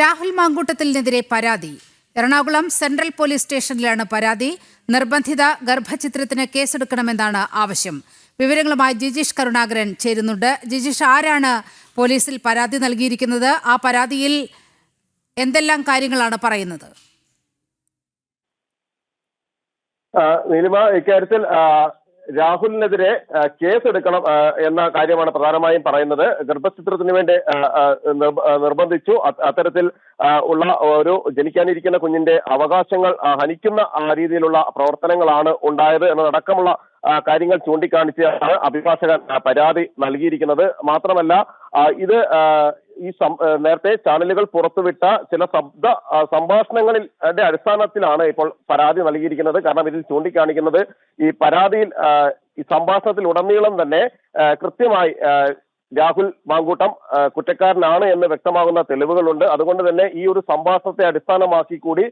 രാഹുൽ മാങ്കൂട്ടത്തിനെതിരെ പരാതി. Ernakulam central police സ്റ്റേഷനിലാണ് പരാതി. നിർബന്ധിത ഗർഭചിത്രത്തിന് കേസെടുക്കണമെന്നാണ് ആവശ്യം. വിവരങ്ങളുമായി ജിജിഷ് കരുണാകരൻ ചേരുന്നുണ്ട്. ജിജിഷ് ആരാണ് പോലീസിൽ പരാതി നൽകിയിരിക്കുന്നത്? ആ പരാതിയിൽ എന്തെല്ലാം കാര്യങ്ങളാണ് പറയുന്നത്? നീലിമ ഇക്കാര്യത്തിൽ രാഹുലിനെതിരെ കേസെടുക്കണം എന്ന കാര്യമാണ് പ്രധാനമായും പറയുന്നത്. ഗർഭചിത്രത്തിന് വേണ്ടി നിർബന്ധിച്ചു. അത്തരത്തിൽ ഉള്ള ഒരു ജനിക്കാനിരിക്കുന്ന കുഞ്ഞിന്റെ അവകാശങ്ങൾ ഹനിക്കുന്ന രീതിയിലുള്ള പ്രവർത്തനങ്ങളാണ് ഉണ്ടായത് എന്നതടക്കമുള്ള കാര്യങ്ങൾ ചൂണ്ടിക്കാണിച്ചാണ് അഭിഭാഷകൻ പരാതി നൽകിയിരിക്കുന്നത്. മാത്രമല്ല ഇത് ഈ നേരത്തെ ചാനലുകൾ പുറത്തുവിട്ട ചില ശബ്ദ സംഭാഷണങ്ങളിൽ അടിസ്ഥാനത്തിലാണ് ഇപ്പോൾ പരാതി നൽകിയിരിക്കുന്നത്. കാരണം ഇതിൽ ചൂണ്ടിക്കാണിക്കുന്നത് ഈ പരാതിയിൽ ഈ സംഭാഷണത്തിൽ ഉടനീളം തന്നെ കൃത്യമായി രാഹുൽ മാങ്കൂട്ടം കുറ്റക്കാരനാണ് എന്ന് വ്യക്തമാകുന്ന തെളിവുകളുണ്ട്. അതുകൊണ്ട് തന്നെ ഈ ഒരു സംഭാഷണത്തെ അടിസ്ഥാനമാക്കി കൂടി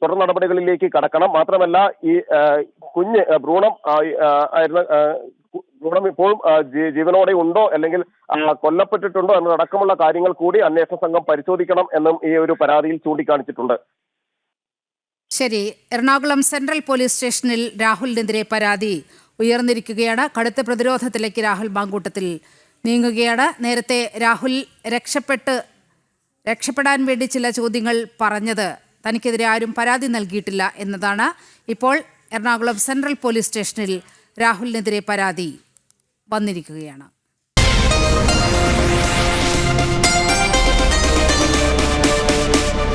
തുടർ നടപടികളിലേക്ക് കടക്കണം. മാത്രമല്ല ഈ കുഞ്ഞ് ഭ്രൂണം ആയിരുന്ന കു- ഇപ്പോഴും ജീവനോടെ ഉണ്ടോ? അല്ലെങ്കിൽ കൊല്ലപ്പെട്ടിട്ടുണ്ടോ? എന്നതടക്കമുള്ള കാര്യങ്ങൾ കൂടി അന്വേഷണ സംഘം പരിശോധിക്കണം എന്നും ഈ ഒരു പരാതിയിൽ ചൂണ്ടിക്കാണിച്ചിട്ടുണ്ട്. ശരി. എറണാകുളം സെൻട്രൽ പോലീസ് സ്റ്റേഷനിൽ രാഹുലിനെതിരെ പരാതി ഉയർന്നിരിക്കുകയാണ്. കടുത്ത പ്രതിരോധത്തിലേക്ക് രാഹുൽ മാങ്കൂട്ടത്തിൽ നീങ്ങുകയാണ്. നേരത്തെ രാഹുൽ രക്ഷപ്പെട്ട് രക്ഷപ്പെടാൻ വേണ്ടി ചില ചോദ്യങ്ങൾ പറഞ്ഞത് തനിക്കെതിരെ ആരും പരാതി നൽകിയിട്ടില്ല എന്നതാണ്. ഇപ്പോൾ എറണാകുളം സെൻട്രൽ പോലീസ് സ്റ്റേഷനിൽ രാഹുലിനെതിരെ പരാതി. വന്നിരിക്കുകയാണ്.